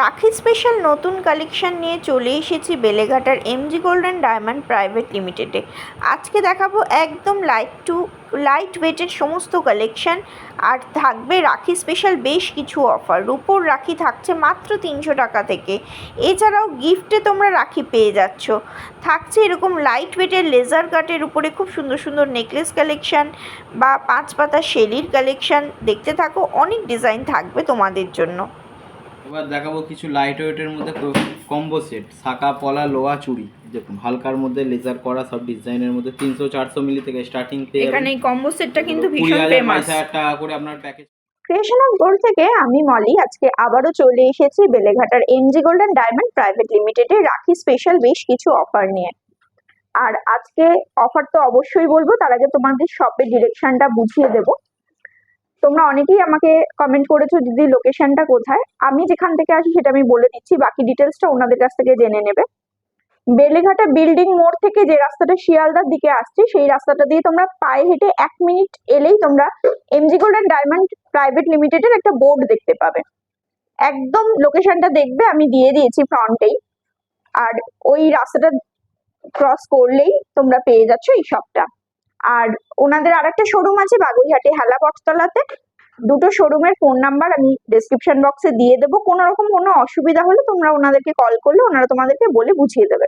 রাখি স্পেশাল নতুন কালেকশন নিয়ে চলে এসেছি বেলেঘাটার এমজি গোল্ডেন ডায়মন্ড প্রাইভেট লিমিটেডে আজকে দেখাবো একদম লাইট টু লাইট ওয়েটের সমস্ত কালেকশন আর থাকবে রাখি স্পেশাল বেশ কিছু অফার রুপোর রাখি থাকছে মাত্র তিনশো টাকা থেকে। এছাড়াও গিফটে তোমরা রাখি পেয়ে যাচ্ছ। থাকছে এরকম লাইট ওয়েটের লেজার কাটের উপরে খুব সুন্দর সুন্দর নেকলেস কালেকশন বা পাঁচ পাতা শেলির কালেকশন দেখতে থাকো, অনেক ডিজাইন থাকবে তোমাদের জন্য। এবার দেখাবো কিছু লাইট ওয়েটের মধ্যে কম্বো সেট শাখা পলা লোয়া চুড়ি। দেখুন হালকার মধ্যে লেজার করা সব ডিজাইনের মধ্যে তিনশো চারশো মিলি থেকে স্টার্টিং পেয়ে এখানে এই কম্বো সেটটা কিন্তু ভীষণ ফেমাস টাকা করে আপনার প্যাকেজ ক্রিয়েশন অফ গোল্ড থেকে আমি মলি আজকে আবারও চলে এসেছি বেলেঘাটার এমজি গোল্ডেন ডায়মন্ড প্রাইভেট লিমিটেডে রাখি স্পেশাল বেশ কিছু অফার নিয়ে। আর আজকে অফার তো অবশ্যই বলব তার আগে তোমাদের শপের ডিরেকশনটা বুঝিয়ে দেব। তোমরা অনেকেই আমাকে কমেন্ট করেছ দিদি লোকেশনটা কোথায়? আমি যেখান থেকে আসি সেটা আমি বলে দিচ্ছি, বাকি ডিটেলসটা ওনাদের কাছ থেকে জেনে নেবে। বেলেঘাটা বিল্ডিং মোড় থেকে যে রাস্তাটা শিয়ালদার দিকে আসছে, সেই রাস্তাটা দিয়ে তোমরা পায়ে হেঁটে এক মিনিট এলেই তোমরা এমজি গোল্ডেন ডায়মন্ড প্রাইভেট লিমিটেডের একটা বোর্ড দেখতে পাবে। একদম লোকেশনটা দেখবে, আমি দিয়ে দিয়েছি ফ্রন্টেই আর ওই রাস্তাটা ক্রস করলেই তোমরা পেয়ে যাচ্ছ এই শপটা আর ওনাদের আর একটা শোরুম আছে বাগুইহাটি হেলা বটতলাতে দুটো শোরুমের ফোন নাম্বার আমি ডেসক্রিপশন বক্সে দিয়ে দেবো। কোনো রকম কোনো অসুবিধা হলে তোমরা ওনাদেরকে কল করলে ওনারা তোমাদেরকে বলে বুঝিয়ে দেবে।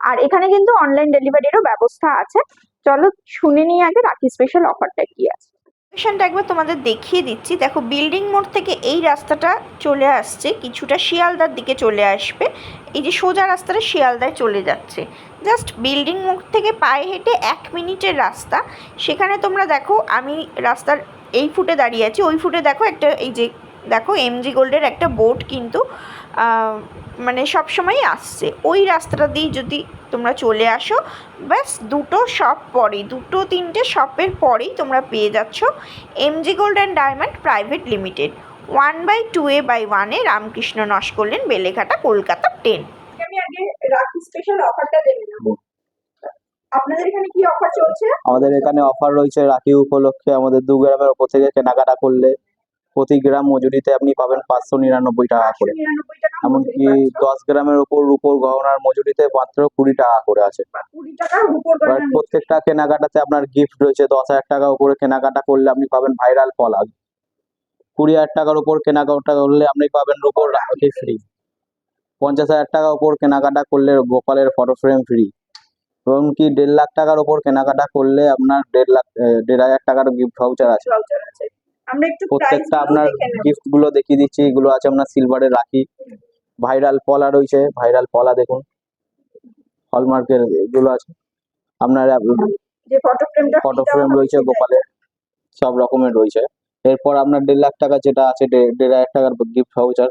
আর এখানে কিন্তু অনলাইন ডেলিভারিরও ব্যবস্থা আছে। চলো শুনে নিয়ে আগে, রাখি স্পেশাল অফারটা কি আছে। লোকেশনটা একবার তোমাদের দেখিয়ে দিচ্ছি। দেখো বিল্ডিং মোড় থেকে এই রাস্তাটা চলে আসছে, কিছুটা শিয়ালদার দিকে চলে আসবে। এই যে সোজা রাস্তাটা শিয়ালদায় চলে যাচ্ছে। জাস্ট বিল্ডিং মোড় থেকে পায়ে হেঁটে এক মিনিটের রাস্তা। সেখানে তোমরা দেখো, আমি রাস্তার এই ফুটে দাঁড়িয়ে আছি। ওই ফুটে দেখো একটা, এই যে দেখো এমজি গোল্ডের একটা বোর্ড কিন্তু মানে সব সময়ই আসছে। ওই রাস্তাটা দিয়ে যদি তোমরা চলে আসো ব্যাস দুটো শপ পরেই দুটো তিনটে শপের পরেই তোমরা পেয়ে যাচ্ছ MG gold and diamond private limited one by two A by ওয়ানে রামকৃষ্ণ নস করলেন বেলেঘাটা কলকাতা টেন আমি আগে রাখি স্পেশাল অফারটা নেব। আপনাদের এখানে কি অফার চলছে? আমাদের এখানে অফার রয়েছে রাখি উপলক্ষে। আমাদের দু গ্রামের ওপর থেকে কেনাকাটা করলে প্রতি গ্রাম মজুরিতে আপনি পাবেন পাঁচশো নিরানব্বই টাকা করে। এমনকি দশ গ্রামের ওপর রূপোর গহনার মজুরিতে মাত্র কুড়ি টাকা করে আছে। উপর প্রত্যেকটা কেনাকাটাতে আপনার গিফট রয়েছে দশ হাজার টাকা উপরে কেনাকাটা করলে আপনি পাবেন ভাইরাল পলাগ কুড়ি হাজার টাকার উপর কেনাকাটা করলে আপনি পাবেন রূপোর রাখি ফ্রি পঞ্চাশ হাজার টাকা উপর কেনাকাটা করলে গোপালের ফটো ফ্রেম ফ্রি এবং কি দেড় লাখ টাকার উপর কেনাকাটা করলে আপনার দেড় লাখ দেড় হাজার টাকার গিফট ভাউচার আছে। আমরা একটু প্রত্যেকটা আপনার গিফটগুলো দেখিয়ে দিচ্ছি এগুলো আছে আপনার সিলভারের রাখি ভাইরাল পলা রয়েছে ভাইরাল পলা দেখুন হলমার্কের এগুলো আছে। আপনার যে ফটো ফ্রেমটা ফটো ফ্রেম রয়েছে গোপালের সব রকমের রয়েছে। এরপর আপনার দেড় লাখ টাকা যেটা আছে দেড় হাজার টাকার গিফট ভাউচার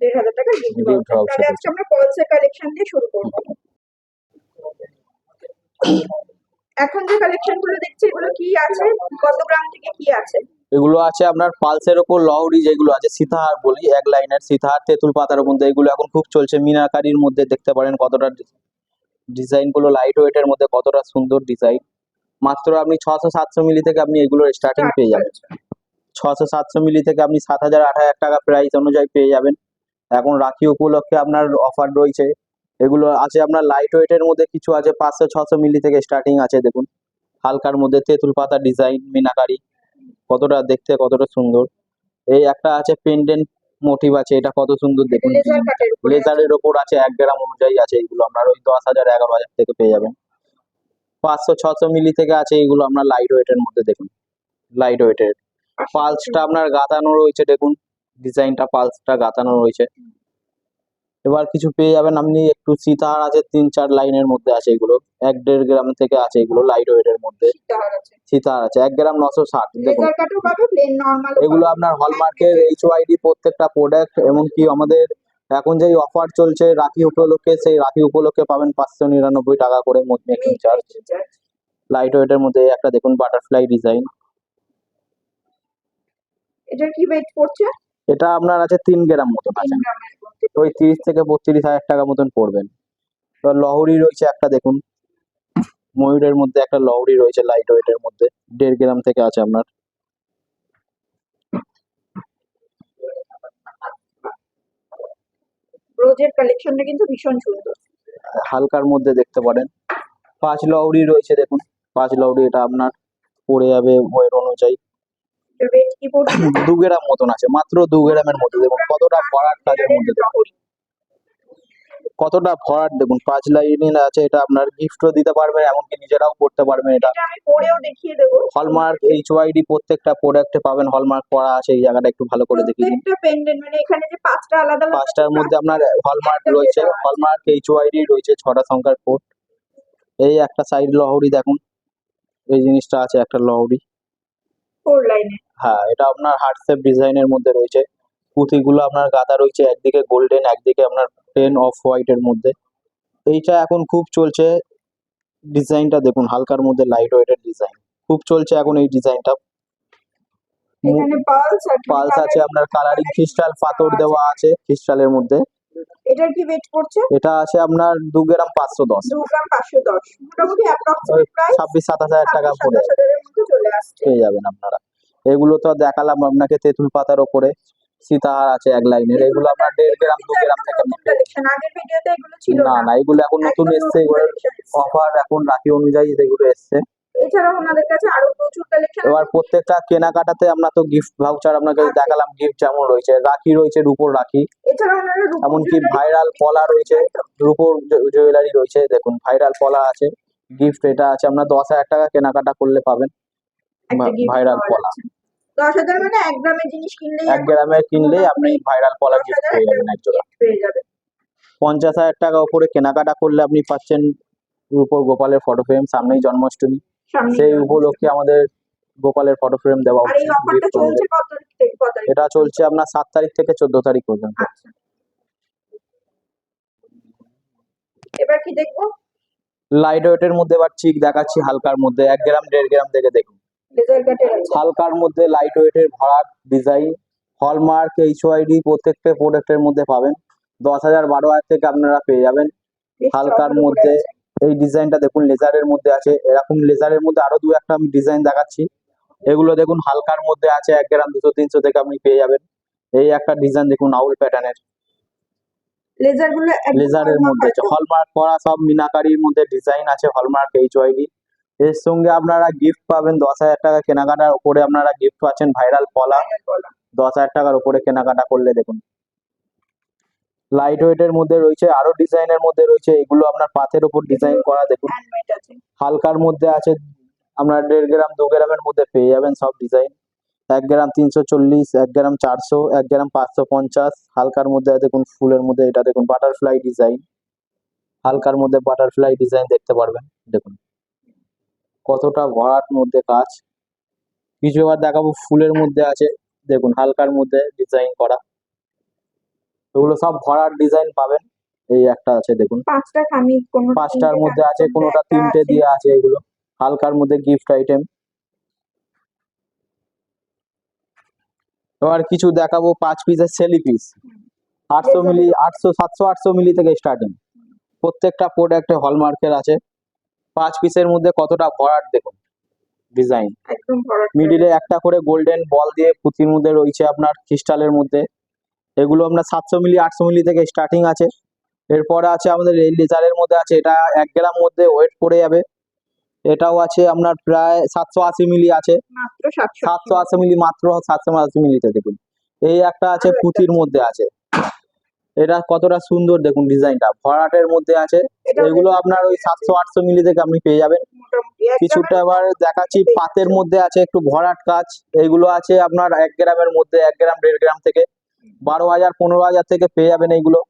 দেড় হাজার টাকা gift Gift voucher। voucher তাহলে আজকে আমরা পলসের কালেকশন দিয়ে শুরু করব। এখন যে কালেকশনগুলো দেখছি এগুলো কি আছে? কত গ্রাম থেকে কি আছে? এগুলো আছে আপনার পালসের ওপর লহরি যেগুলো আছে সীতাহার বলি এক লাইনের সীতাহার তেঁতুল পাতার মধ্যে এগুলো এখন খুব চলছে। মিনাকারির মধ্যে দেখতে পারেন কতটা ডিজাইনগুলো লাইট ওয়েটের মধ্যে কতটা সুন্দর ডিজাইন। মাত্র আপনি ছশো সাতশো মিলি থেকে আপনি এগুলো স্টার্টিং পেয়ে যাবেন। ছশো সাতশো মিলি থেকে আপনি সাত হাজার আট হাজার টাকা প্রাইস অনুযায়ী পেয়ে যাবেন। এখন রাখি উপলক্ষে আপনার অফার রয়েছে। এগুলো আছে আপনার লাইট ওয়েটের মধ্যে কিছু আছে পাঁচশো ছশো মিলি থেকে স্টার্টিং আছে দেখুন। হালকার মধ্যে তেঁতুল পাতা ডিজাইন মিনাকারি। কতটা দেখতে কতটা সুন্দর। এই একটা আছে পেন্ডেন্ট মোটিভ আছে এটা কত সুন্দর দেখুন। লেজারের ওপর আছে। এক গ্রাম অনুযায়ী আছে এগুলো। আপনার ওই দশ হাজার এগারো হাজার থেকে পেয়ে যাবেন। পাঁচশো ছশো মিলি থেকে আছে এগুলো আপনার লাইট ওয়েটের মধ্যে দেখুন। লাইট ওয়েটের পালসটা আপনার গাঁথানো রয়েছে দেখুন। ডিজাইনটা পালসটা গাঁথানো রয়েছে। এবার কিছু পেয়ে যাবেন। আপনি একটু সীতাহার আছে তিন চার লাইনের মধ্যে আছে এগুলো। এক দেড় গ্রাম থেকে আছে এগুলো লাইট ওয়েট এর মধ্যে সীতাহার আছে এক গ্রাম নশো ষাট দেখুন। এগুলো আপনার হলমার্কের এইচ ওয়াইডি প্রত্যেকটা প্রোডাক্ট এমনকি আমাদের এখন যেই অফার চলছে রাখি উপলক্ষে সেই রাখি উপলক্ষে পাবেন পাঁচশো নিরানব্বই টাকা করে মেকিং চার্জ লাইট ওয়েটের মধ্যে একটা দেখুন বাটারফ্লাই ডিজাইন এটা কি ওয়েট করছে? এটা আপনার আছে তিন গ্রাম মতন। আছে। ওই তিরিশ থেকে বত্রিশ হাজার টাকা মতন পড়বেন। এবার লহরি রয়েছে একটা দেখুন। ময়ূরের মধ্যে একটা লহরি রয়েছে লাইট ওয়েটের মধ্যে। দেড় গ্রাম থেকে আছে আপনার। কালেকশনটা কিন্তু ভীষণ সুন্দর। হালকার মধ্যে দেখতে পারেন। পাঁচ লউরি রয়েছে দেখুন। পাঁচ লউরি এটা আপনার পড়ে যাবে ওয়েট অনুযায়ী। রেট কি পড়ছে দু গ্রাম মতন আছে মাত্র দু গ্রামের মধ্যে দেখুন কতটা ভরাট কাজের মধ্যে দেখুন। কতটা ভরাট দেখুন পাঁচ লাইনের আছে এটা আপনার গিফটও দিতে পারবেন এমনকি নিজেরাও করতে পারবেন এটা। পরেও দেখিয়ে দেবো। হলমার্ক এইচ ওয়াইডি প্রত্যেকটা প্রোডাক্টে পাবেন হলমার্ক করা আছে এই জায়গাটা একটু ভালো করে দেখিয়ে দিন। পেন্ডেন্ট মানে এখানে যে পাঁচটা আলাদা আলাদা পাঁচটার মধ্যে আপনার হলমার্ক রয়েছে হলমার্ক এইচ ওয়াইডি রয়েছে ছটা সংখ্যার কোড এই একটা সাইড লহরি দেখুন এই জিনিসটা আছে একটা লহরি। ফোর লাইনে হ্যাঁ এটা আপনার হার্ট শেপ ডিজাইনের মধ্যে রয়েছে। পুঁথিগুলো আপনার গাদা রয়েছে একদিকে গোল্ডেন একদিকে আপনার প্লেন অফ হোয়াইটের মধ্যে। এইটা এখন খুব চলছে ডিজাইনটা দেখুন হালকার মধ্যে লাইট ওয়েটের ডিজাইন খুব চলছে এখন এই ডিজাইনটা এখানে পালস আর পালস আছে আপনার কালারিং ক্রিস্টাল পাথর দেওয়া আছে ক্রিস্টালের মধ্যে। এটার কি ওয়েট পড়ছে? এটা আছে আপনার দু গ্রাম পাঁচশো দশ। দু গ্রাম পাঁচশো দশ। মোটামুটি অ্যাপ্রক্সিমেট প্রাইস ছাব্বিশ সাতাশ হাজার টাকা পড়ে। যাবে চলে আসছে। পেয়ে যাবেন আপনারা। এগুলো তো দেখালাম আপনাকে তেঁতুল পাতার ওপরে। সীতাহার আছে এক লাইনের। এগুলো আপনার দেড় গ্রাম দু গ্রাম থেকে আগের ভিডিওতে এগুলো ছিল না না। এগুলো এখন নতুন এসছে। এগুলো অফার এখন রাখি অনুযায়ী যেগুলো এসছে। এছাড়াও ওনাদের কাছে আরও প্রচুর কালেকশন এবার প্রত্যেকটা কেনাকাটাতে আমরা তো গিফট ভাউচার আপনাকে। দেখালাম গিফট যেমন রয়েছে। রাখি রয়েছে রূপোর রাখি। ওনারা এমনকি ভাইরাল পলা রয়েছে। রূপোর জুয়েলারি রয়েছে। দেখুন ভাইরাল পলা আছে। গিফট এটা আছে। আপনার দশ হাজার টাকা কেনাকাটা করলে পাবেন। ভাইরাল পাওয়া দশ হাজার মানে এক গ্রামের জিনিস কিনলেই এক গ্রামে কিনলে আপনি ভাইরাল পলা গিফট পেয়ে যাবেন এক জোড়া পঞ্চাশ হাজার টাকা উপরে কেনাকাটা করলে আপনি পাচ্ছেন রূপোর গোপালের ফটো ফ্রেম সামনেই জন্মাষ্টমী। সেই উপলক্ষে আমাদের গোপালের ফটো ফ্রেম দেওয়া এটা চলছে আপনার সাত তারিখ থেকে চোদ্দ তারিখ পর্যন্ত। আচ্ছা। এবার কি দেখব? লাইট ওয়েটের মধ্যে এবার চিক দেখাচ্ছি হালকার মধ্যে এক গ্রাম দেড় গ্রাম থেকে দেখুন। হালকার মধ্যে লাইট ওয়েটের ভরাট ডিজাইন হলমার্ক এইচ ওয়াইডি প্রত্যেকটা প্রোডাক্টের মধ্যে পাবেন। দশ হাজার বারো হাজার থেকে আপনারা পেয়ে যাবেন। হালকার মধ্যে। এই ডিজাইনটা দেখুন লেজারের মধ্যে আছে। এরকম লেজারের মধ্যে আরও দু একটা আমি ডিজাইন দেখাচ্ছি। এগুলো দেখুন হালকার মধ্যে আছে এক গ্রাম দুশো তিনশো থেকে আপনি পেয়ে যাবেন। এই একটা ডিজাইন দেখুন আউল প্যাটার্নের লেজারগুলো লেজারের মধ্যে হলমার্ক করা সব মিনাকারির মধ্যে ডিজাইন আছে হলমার্ক এইচ ওয়াইডি এর সঙ্গে আপনারা গিফট পাবেন দশ হাজার টাকা কেনাকাটার উপরে আপনারা গিফট পাচ্ছেন ভাইরাল পলা Final দশ হাজার টাকার উপরে কেনাকাটা করলে দেখুন। লাইট ওয়েটের মধ্যে রয়েছে আরও ডিজাইনের মধ্যে রয়েছে এগুলো আপনার পাথের উপর ডিজাইন করা দেখুন। হালকার মধ্যে আছে আপনার দেড় গ্রাম দু গ্রামের মধ্যে পেয়ে যাবেন সব ডিজাইন এক গ্রাম তিনশো চল্লিশ এক গ্রাম চারশো এক গ্রাম পাঁচশো পঞ্চাশ। হালকার মধ্যে দেখুন ফুলের মধ্যে এটা দেখুন বাটারফ্লাই ডিজাইন হালকার মধ্যে বাটারফ্লাই ডিজাইন দেখতে পারবেন দেখুন। কতটা ভরাট মধ্যে কাজ। কিছু এবার দেখাবো ফুলের মধ্যে আছে। দেখুন হালকার মধ্যে ডিজাইন করা। এগুলো সব ভরাট ডিজাইন পাবেন। এই একটা আছে দেখুন। পাঁচটা খামি কোন পাঁচটার মধ্যে আছে কোনোটা তিনটে দিয়ে আছে এগুলো। হালকার মধ্যে গিফট আইটেম এবার কিছু দেখাবো পাঁচ পিসের সেলি পিস আটশো মিলি আটশো সাতশো আটশো মিলি থেকে স্টার্টিং প্রত্যেকটা প্রোডাক্টে হলমার্কের আছে। পাঁচ পিসের মধ্যে কতটা ভরাট দেখুন? ডিজাইন মিডিলে একটা করে গোল্ডেন বল দিয়ে পুঁতির মধ্যে রয়েছে আপনার ক্রিস্টালের মধ্যে। এগুলো আপনার সাতশো মিলি আটশো মিলি থেকে স্টার্টিং আছে। এরপরে আছে আমাদের এই লেজারের মধ্যে আছে। এটা এক গ্রাম মধ্যে ওয়েট পড়ে যাবে। এটাও আছে আপনার প্রায় সাতশো আশি মিলি আছে। সাতশো আশি মিলি। মাত্র সাতশো আশি মিলিতে দেখুন। এই একটা আছে পুঁতির মধ্যে আছে। এটা কতটা সুন্দর দেখুন ডিজাইনটা। ভরাটের মধ্যে আছে। এগুলো আপনার ওই সাতশো আটশো মিলি থেকে আপনি পেয়ে যাবেন। কিছুটা এবার দেখাচ্ছি পাতের মধ্যে আছে একটু ভরাট কাজ। এইগুলো আছে আপনার এক গ্রামের মধ্যে এক গ্রাম দেড় গ্রাম থেকে। বারো হাজার পনেরো হাজার থেকে পেয়ে যাবেন এইগুলো।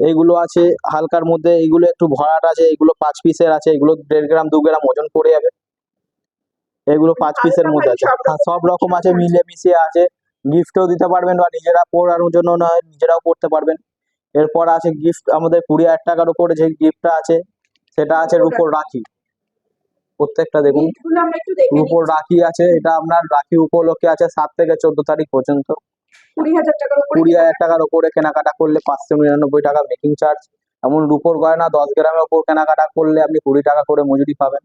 এইগুলো আছে হালকার মধ্যে এইগুলো একটু ভরাট আছে এগুলো পাঁচ পিসের আছে এগুলো দেড় গ্রাম দু গ্রাম ওজন পড়ে যাবে। এগুলো পাঁচ পিসের মধ্যে আছে। সব রকম হ্যাঁ, সব রকম আছে মিলে মিশিয়ে আছে। গিফটও দিতে পারবেন বা নিজেরা পড়ানোর জন্য নয় নিজেরাও পড়তে পারবেন। এরপর আছে গিফট আমাদের কুড়ি হাজার টাকার উপরে যে গিফটটা আছে সেটা আছে রূপোর রাখি। প্রত্যেকটা দেখুন রূপোর রাখি আছে এটা আপনার রাখি উপলক্ষে আছে সাত থেকে চোদ্দ তারিখ পর্যন্ত। কুড়ি হাজার টাকার উপরে কেনাকাটা করলে পাঁচশো নিরানব্বই টাকা মেকিং চার্জ এমন রূপোর গয়না দশ গ্রামের উপর কেনাকাটা করলে আপনি কুড়ি টাকা করে মজুরি পাবেন।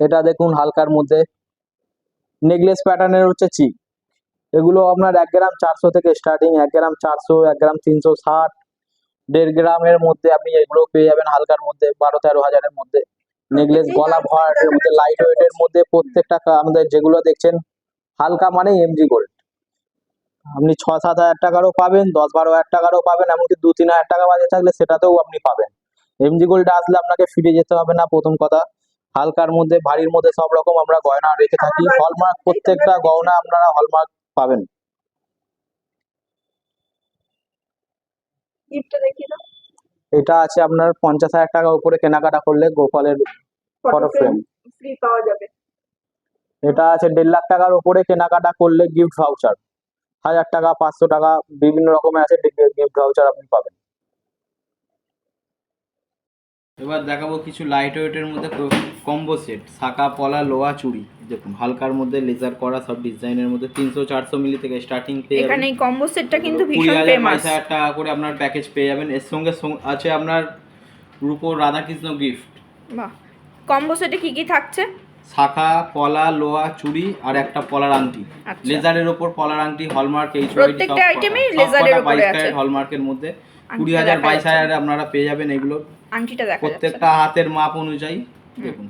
এটা দেখুন হালকার মধ্যে। নেকলেস প্যাটার্নের হচ্ছে চিক এগুলো আপনার এক গ্রাম চারশো থেকে স্টার্টিং এক গ্রাম চারশো, এক গ্রাম তিনশো ষাট, দেড় গ্রামের মধ্যে আপনি এগুলো পেয়ে যাবেন হালকার মধ্যে বারো তেরো হাজারের মধ্যে। নেকলেস, গলা ভরাটের মধ্যে লাইট ওয়েটের মধ্যে প্রত্যেকটা আমাদের যেগুলো দেখছেন, হালকা মানে এমজি গোল্ড আপনি ছ, সাত হাজার টাকারও পাবেন, দশ, বারো হাজার টাকারও পাবেন, এমনকি দু, তিন হাজার টাকা বাজে থাকলে সেটাতেও আপনি পাবেন। এমজি গোল্ডে আসলে আপনাকে ফিরে যেতে হবে না, প্রথম কথা। হালকার মধ্যে, ভারীর মধ্যে সব রকম আমরা গয়না রেখে থাকি। হলমার্ক প্রত্যেকটা গয়না আপনারা হলমার্ক পাবেন। এটা আছে আপনার পঞ্চাশ হাজার টাকা উপরে কেনাকাটা করলে গোপালের ফটো ফ্রেম ফ্রি পাওয়া যাবে। এটা আছে দেড় লাখ টাকার উপরে কেনাকাটা করলে গিফট ভাউচার হাজার টাকা পাঁচশো টাকা বিভিন্ন রকমের আছে গিফট ভাউচার আপনি পাবেন। এবার দেখাবো কিছু লাইট ওয়েটের মধ্যে কম্বো সেট শাঁকা পলা লোয়া চুড়ি। দেখুন হালকার মধ্যে লেজার করা সব ডিজাইনের মধ্যে তিনশো চারশো মিলি থেকে স্টার্টিং পেয়ে যাবেন। এখানে এই কম্বো সেটটা কিন্তু ভীষণ হাজার ফেমাস হাজার টাকা করে আপনার প্যাকেজ পেয়ে যাবেন। এর সঙ্গে সঙ্গে আছে আপনার রূপো রাধাকৃষ্ণ গিফট বাহ। কম্বো সেটে কি কি থাকছে? শাখা পলা লোহা চুড়ি আর একটা পলার আংটি। আচ্ছা। লেজারের ওপর পলার আংটি হলমার্ক এই প্রত্যেকটা item ই laser-এর উপরে আছে। হলমার্কের মধ্যে। কুড়ি হাজার বাইশ। হাজারে আপনারা পেয়ে যাবেন এগুলো। আংটিটা দেখা যাচ্ছে। প্রত্যেকটা হাতের মাপ অনুযায়ী দেখুন।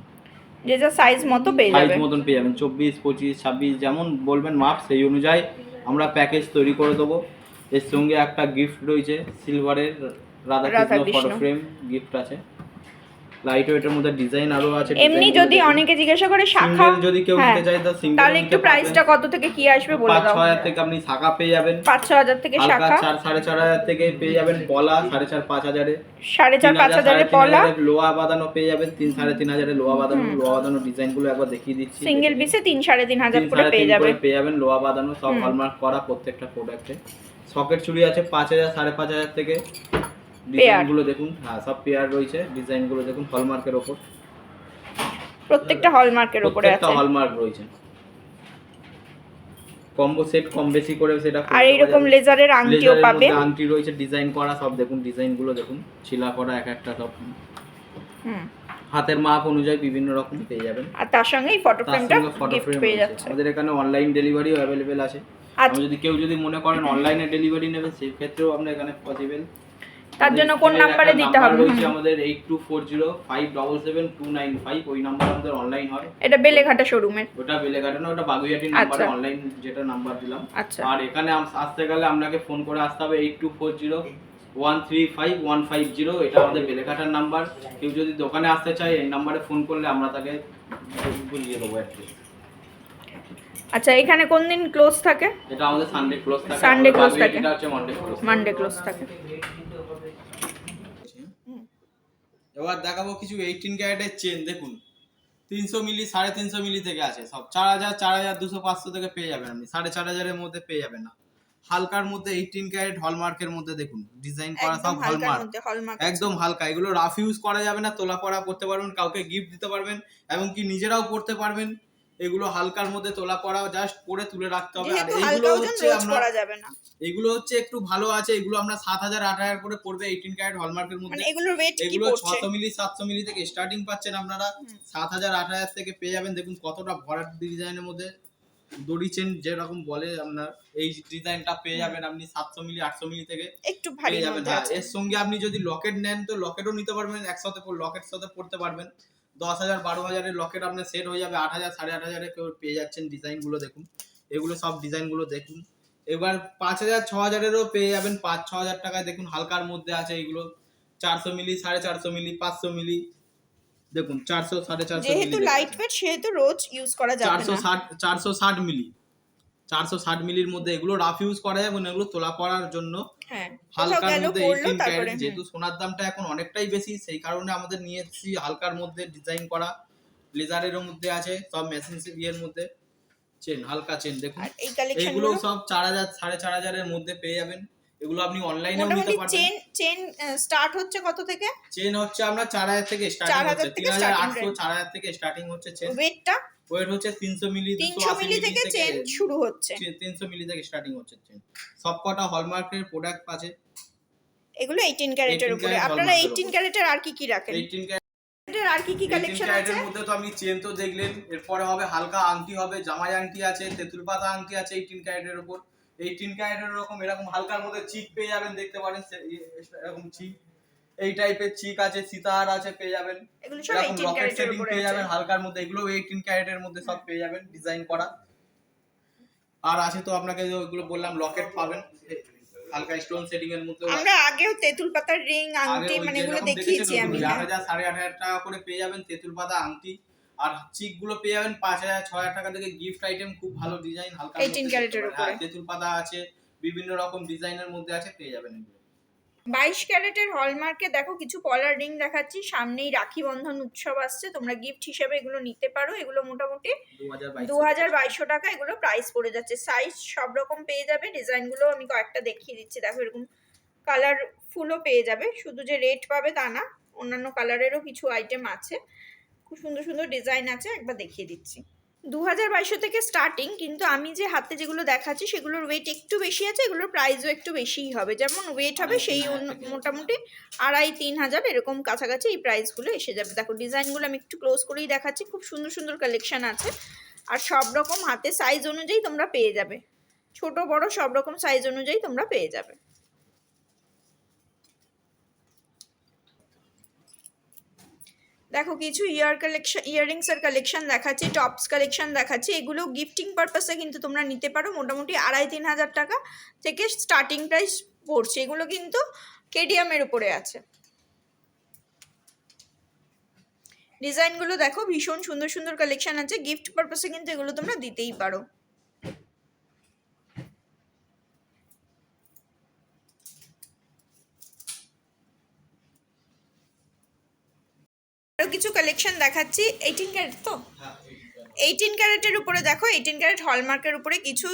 যে যা সাইজ মতো পেয়ে যাবেন সাইজ মতন পেয়ে যাবেন। চব্বিশ পঁচিশ ছাব্বিশ যেমন বলবেন মাপ সেই অনুযায়ী আমরা প্যাকেজ তৈরি করে দেবো। এর সঙ্গে একটা গিফট রয়েছে সিলভারের রাধাকৃষ্ণ। ফটো ফ্রেম গিফট আছে। লাইট ওয়েটের মধ্যে ডিজাইন আরও আছে এমনি যদি অনেকে জিজ্ঞাসা করে শাখা যদি কেউ হ্যাঁ, নিতে চায় তো সিঙ্গেল তাহলে একটু প্রাইসটা কত থেকে কি আসবে বলে দাও। হাজার থেকে আপনি শাখা পেয়ে যাবেন। পাঁচ ছ হাজার থেকে শাখা? চার সাড়ে চার হাজার থেকে পেয়ে যাবেন পলা সাড়ে চার পাঁচ হাজারে। সাড়ে চার তিন পাঁচ হাজারে সাড়ে তিন পলা? লোহা বাঁধানো পেয়ে যাবেন তিন সাড়ে তিন হাজারে লোহা বাঁধানো লোহা বাঁধানো ডিজাইনগুলো একবার দেখিয়ে দিচ্ছি। সিঙ্গেল পিসে তিন সাড়ে তিন হাজার তিন করে পেয়ে তিন যাবে। পেয়ে যাবেন লোহা বাঁধানো সব হলমার্ক করা প্রত্যেকটা প্রোডাক্টে সকেট চুড়ি আছে পাঁচ হাজার সাড়ে পাঁচ হাজার থেকে। ডিজাইনগুলো দেখুন। হ্যাঁ সব পেয়ার রয়েছে। ডিজাইনগুলো দেখুন হলমার্কের ওপর। প্রত্যেকটা হলমার্কের উপরে প্রত্যেকটা আছে। হলমার্ক রয়েছে। কম্বো সেট কম বেশি করে সেটা আর যাবে। লেজারের আংটিও পাবে। আংটি রয়েছে ডিজাইন করা সব দেখুন ডিজাইনগুলো দেখুন। ছিলা করা এক একটা সব। হুম। হাতের মাপ অনুযায়ী বিভিন্ন রকম পেয়ে যাবেন। আর তার সঙ্গে এই ফটো ফ্রেমটা গিফট পেয়ে যাচ্ছে। আমাদের এখানে অনলাইন ডেলিভারিও অ্যাভেলেবেল আছে। আচ্ছা। যদি কেউ যদি মনে করেন অনলাইনে ডেলিভারি নেবে সেই ক্ষেত্রেও আপনার এখানে পসিবল তার জন্য কোন নাম্বারে দিতে হবে? আমাদের eight two four zero five double seven two nine five ওই নাম্বার আমাদের অনলাইন হয়। এটা বেলেঘাটা শোরুমের ওটা বেলেঘাটা না ওটা বাগুইয়াটি নাম্বারে আচ্ছা। অনলাইন যেটা নাম্বার দিলাম। আচ্ছা। আর এখানে আসতে গেলে আপনাকে ফোন করে আসতে হবে eight two four zero one three five one five zero এটা আমাদের বেলেঘাটার নাম্বার কেউ যদি দোকানে আসতে চায় এই নাম্বারে ফোন করলে আমরা তাকে বুঝিয়ে দেবো আচ্ছা এখানে কোন দিন ক্লোজ থাকে? এটা আমাদের সানডে ক্লোজ থাকে। আমাদের close থাকে। বাগুইয়াটিটা হচ্ছে মানডে ক্লোজ মানডে ক্লোজ থাকে। এবার দেখাবো কিছু এইটিন ক্যারেটের চেন দেখুন। তিনশো মিলি সাড়ে তিনশো মিলি থেকে আছে। সব চার হাজার চার হাজার দুশো পাঁচশো থেকে পেয়ে যাবেন আপনি। সাড়ে চার হাজারের মধ্যে পেয়ে যাবেন না। হালকার মধ্যে এইটিন ক্যারেট হলমার্কের মধ্যে দেখুন। ডিজাইন করা সব হলমার্ক একদম হালকা। এগুলো রাফ ইউজ করা যাবে না। তোলা পড়া করতে পারবেন কাউকে গিফট দিতে পারবেন এবং কি নিজেরাও পড়তে পারবেন। এগুলো হালকার মধ্যে তোলা পড়া জাস্ট পরে তুলে রাখতে হবে। আর ওজন হচ্ছে আমরা যাবে না। এগুলো হচ্ছে একটু ভালো আছে এগুলো আমরা সাত হাজার আট হাজার করে পড়বে এইটিন ক্যারেট হলমার্কের মধ্যে। মানে এগুলোর ওয়েট কি এগুলো ছশো মিলি সাতশো মিলি থেকে স্টার্টিং পাচ্ছেন আপনারা। সাত হাজার আট হাজার থেকে পেয়ে যাবেন। দেখুন কতটা ভরাট ডিজাইনের মধ্যে দড়ি চেন যেরকম বলে আপনার এই ডিজাইনটা পেয়ে যাবেন আপনি সাতশো মিলি আটশো মিলি থেকে একটু ভারী যাবেন। হ্যাঁ এর সঙ্গে আপনি যদি লকেট নেন তো লকেটও নিতে পারবেন একসাথে লকেট সাথে পড়তে পারবেন। দশ হাজার বারো হাজারের লকেট আপনার সেট হয়ে যাবে আট হাজার সাড়ে আট হাজারে কেউ পেয়ে যাচ্ছেন ডিজাইনগুলো দেখুন। এগুলো সব ডিজাইনগুলো দেখুন। এবার পাঁচ হাজার ছ হাজারেরও পেয়ে যাবেন পাঁচ ছ হাজার টাকায়। দেখুন হালকার মধ্যে আছে এগুলো। চারশো মিলি সাড়ে চারশো মিলি পাঁচশো মিলি। দেখুন চারশো সাড়ে চারশো যেহেতু লাইট ওয়েট সেহেতু রোজ ইউজ করা যাবে চারশো ষাট চারশো ষাট মিলি। চারশো ষাট মিলির মধ্যে এগুলো রাফ ইউজ করা যাবে না এগুলো তোলা পড়ার জন্য হালকার মধ্যে এইটিন ক্যারেট যেহেতু সোনার দামটা এখন অনেকটাই বেশি সেই কারণে আমাদের নিয়ে এসেছি হালকার মধ্যে ডিজাইন করা। লেজারের মধ্যে আছে সব মেশিন ইয়ের মধ্যে। চেন হালকা চেন দেখুন। এইগুলো সব চার হাজার সাড়ে চার হাজারের মধ্যে পেয়ে যাবেন। এগুলো আপনি অনলাইনেও নিতে পারবেন। চেন চেন স্টার্ট হচ্ছে কত থেকে? চেন হচ্ছে আমরা চার হাজার থেকে স্টার্টিং হচ্ছে। থেকে তিন হাজার starting আটশো rate। চার হাজার থেকে স্টার্টিং হচ্ছে চেন ওয়েটটা ওয়েট হচ্ছে তিনশো মিলি তিনশো মিলি থেকে চেন শুরু হচ্ছে। তিনশো মিলি থেকে স্টার্টিং হচ্ছে চেন সব কটা হলমার্কের প্রোডাক্ট আছে। এগুলো এইটিন ক্যারেটের উপরে। আপনারা hallmark এর এইটিন উপরে। ক্যারেটের আর কি কি রাখেন? এইটিন এটার আর কি কি কালেকশন আছে? ক্যারেটের মধ্যে তো আপনি চেন তো দেখলেন। এরপরে হবে হালকা আংটি হবে জামাই আংটি আছে তেঁতুল পাতা আংটি আছে এইটিন ক্যারেটের উপর। এইটিন ক্যারেটের এরকম এরকম হালকার মধ্যে চিক পেয়ে যাবেন দেখতে পারেন এরকম চিক। এই টাইপের চিক আছে সীতাহার আছে পেয়ে যাবেন। এরকম রকেট সেটিং পেয়ে যাবেন হালকার মধ্যে এগুলো এইটিন ক্যারেটের মধ্যে সব পেয়ে যাবেন ডিজাইন করা। আর আছে তো আপনাকে যে ওইগুলো বললাম লকেট পাবেন। হালকা স্টোন সেটিং এর মধ্যে আমরা আগেও তেঁতুল পাতার রিং আংটি মানে এগুলো দেখিয়েছি আমি আট হ্যাঁ। হাজার সাড়ে আট হাজার টাকা করে পেয়ে যাবেন তেঁতুল পাতা আংটি। আর চিকগুলো পেয়ে যাবেন পাঁচ হাজার ছয় হাজার টাকা থেকে গিফট আইটেম খুব ভালো ডিজাইন হালকা 18 ক্যারেটের উপরে। হ্যাঁ, তেঁতুল পাতা আছে বিভিন্ন রকম ডিজাইনের মধ্যে আছে পেয়ে যাবেন এগুলো। বাইশ ক্যারেটের হলমার্কে দেখো কিছু পলার রিং দেখাচ্ছি সামনেই রাখি বন্ধন উৎসব আসছে তোমরা গিফট হিসেবে এগুলো নিতে পারো এগুলো মোটামুটি দু হাজার বাইশশো টাকা এগুলো প্রাইস পড়ে যাচ্ছে। সাইজ সব রকম পেয়ে যাবে ডিজাইনগুলো আমি কয়েকটা দেখিয়ে দিচ্ছি দেখো এরকম কালার ফুলও পেয়ে যাবে শুধু যে রেড পাবে তা না অন্যান্য কালারেরও কিছু আইটেম আছে। খুব সুন্দর সুন্দর ডিজাইন আছে একবার দেখিয়ে দিচ্ছি। দু হাজার বাইশশো থেকে স্টার্টিং কিন্তু আমি যে হাতে যেগুলো দেখাচ্ছি সেগুলোর ওয়েট একটু বেশি আছে এগুলোর প্রাইসও একটু বেশিই হবে। যেমন ওয়েট হবে সেই অন্য- মোটামুটি আড়াই তিন হাজার এরকম কাছাকাছি এই প্রাইসগুলো এসে যাবে। দেখো ডিজাইনগুলো আমি একটু ক্লোজ করেই দেখাচ্ছি খুব সুন্দর সুন্দর কালেকশান আছে। আর সব রকম হাতে সাইজ অনুযায়ী তোমরা পেয়ে যাবে। ছোট বড় সব রকম সাইজ অনুযায়ী তোমরা পেয়ে যাবে। দেখো কিছু ইয়ার কালেকশন ইয়াররিংস এর কালেকশন দেখাচ্ছি টপস কালেকশন দেখাচ্ছি, এগুলো গিফটিং পারপাসে কিন্তু তোমরা নিতে পারো। মোটামুটি আড়াই তিন হাজার টাকা থেকে স্টার্টিং প্রাইস পড়ছে। এগুলো কিন্তু কেডিএমের উপরে আছে। ডিজাইনগুলো দেখো, ভীষণ সুন্দর সুন্দর কালেকশন আছে। গিফট পারপাসে কিন্তু এগুলো তোমরা দিতেই পারো আরও কিছু কালেকশন দেখাচ্ছি এইটিন ক্যারেট তো? এইটিন ক্যারেটের উপরে দেখো এইটিন ক্যারেট হলমার্কের উপরে কিছু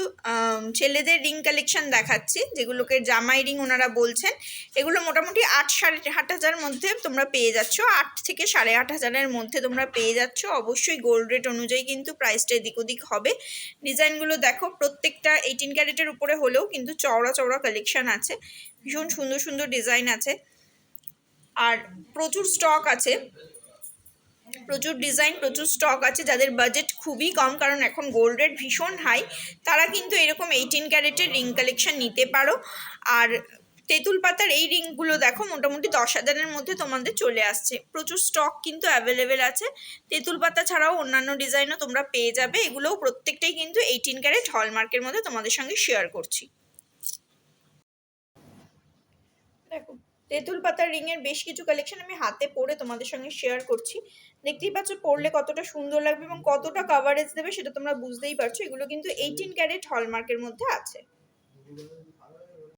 ছেলেদের রিং কালেকশন দেখাচ্ছি, যেগুলোকে জামাই রিং ওনারা বলছেন। এগুলো মোটামুটি আট সাড়ে আট হাজার মধ্যে তোমরা পেয়ে যাচ্ছ। আট থেকে সাড়ে আট হাজারের মধ্যে তোমরা পেয়ে যাচ্ছ। অবশ্যই গোল্ড রেট অনুযায়ী কিন্তু প্রাইসটা এদিক ওদিক হবে। ডিজাইনগুলো দেখো, প্রত্যেকটা এইটিন ক্যারেটের উপরে হলেও কিন্তু চওড়া চওড়া কালেকশন আছে। ভীষণ সুন্দর সুন্দর ডিজাইন আছে। আর প্রচুর স্টক আছে। প্রচুর ডিজাইন প্রচুর স্টক আছে, যাদের বাজেট খুবই কম, কারণ এখন গোল্ড রেট ভীষণ হাই তারা কিন্তু এরকম এইটিন ক্যারেটের রিং কালেকশন নিতে পারো। আর তেঁতুল পাতার এই রিংগুলো দেখো, মোটামুটি দশ হাজারের মধ্যে তোমাদের চলে আসছে। প্রচুর স্টক কিন্তু অ্যাভেলেবেল আছে। তেঁতুল পাতা ছাড়াও অন্যান্য ডিজাইনও তোমরা পেয়ে যাবে। এগুলোও প্রত্যেকটাই কিন্তু এইটিন ক্যারেট হলমার্কের মধ্যে তোমাদের সঙ্গে শেয়ার করছি। দেখো তেঁতুল পাতার রিং এর বেশ কিছু কালেকশন আমি হাতে পরে তোমাদের সঙ্গে শেয়ার করছি। দেখতেই পাচ্ছ পরলে কতটা সুন্দর লাগবে এবং কতটা কাভারেজ দেবে সেটা তোমরা বুঝতেই পারছ। এগুলো কিন্তু এইটিন ক্যারেট হলমার্কের মধ্যে আছে।